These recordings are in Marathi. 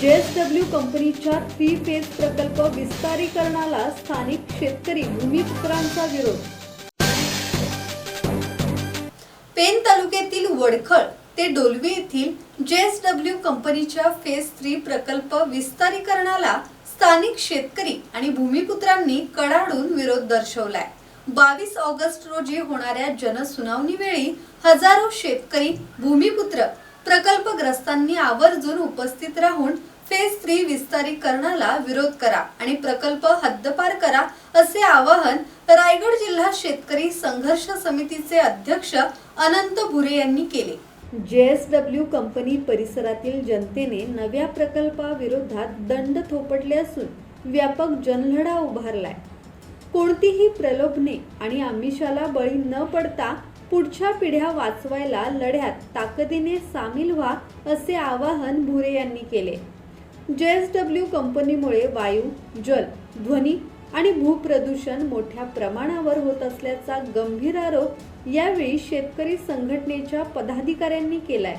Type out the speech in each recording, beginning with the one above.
जेएसडब्ल्यू कंपनीच्या थ्री फेज प्रकल्प विस्तारीकरणाला स्थानिक शेतकरी भूमिपुत्रांचा विरोध. पेन तालुक्यातील वडखळ ते डोलवी येथील जेएसडब्ल्यू कंपनीच्या फेज थ्री प्रकल्प विस्तारीकरणाला स्थानिक शेतकरी आणि भूमिपुत्रांनी कडाडून विरोध दर्शवलाय. बावीस ऑगस्ट रोजी होणाऱ्या जनसुनावणीवेळी हजारो शेतकरी भूमिपुत्र प्रकल्पग्रस्तांनी आवर्जून उपस्थित राहून फेज थ्री विस्तारीकरणाला विरोध करा आणि प्रकल्प हद्दपार करा असे आवाहन रायगड जिल्हा शेतकरी संघर्ष समितीचे अध्यक्ष अनंत भुरे यांनी केले. जे एस डब्ल्यू कंपनी परिसरातील जनतेने नव्या प्रकल्पाविरोधात दंड थोपटले असून व्यापक जनलढा उभारलाय. कोणतीही प्रलोभने आणि आमिषाला बळी न पडता पुढच्या पिढ्या वाचवायला लढ्यात ताकदीने सामील व्हा असे आवाहन भुरे यांनी केले. जे एस डब्ल्यू कंपनीमुळे वायू जल ध्वनी आणि भूप्रदूषण मोठ्या प्रमाणावर होत असल्याचा गंभीर आरोप यावेळी शेतकरी संघटनेच्या पदाधिकाऱ्यांनी केलाय.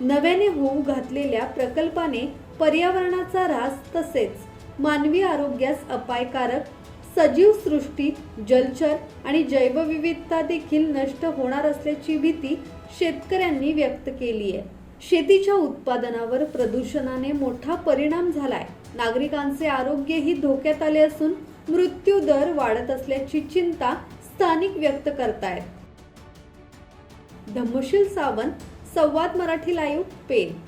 नव्याने होऊ घातलेल्या प्रकल्पाने पर्यावरणाचा ऱ्हास तसेच मानवी आरोग्यास अपायकारक सजीव सृष्टी जलचर आणि जैवविविधता देखील नष्ट होणार असल्याची भीती शेतकऱ्यांनी व्यक्त केली आहे शेतीच्या उत्पादनावर प्रदूषणाने मोठा परिणाम झालाय. नागरिकांचे आरोग्यही धोक्यात आले असून मृत्यू दर वाढत असल्याची चिंता स्थानिक व्यक्त करतायत. धम्मशील सावंत संवाद मराठी लाईव्ह पेन.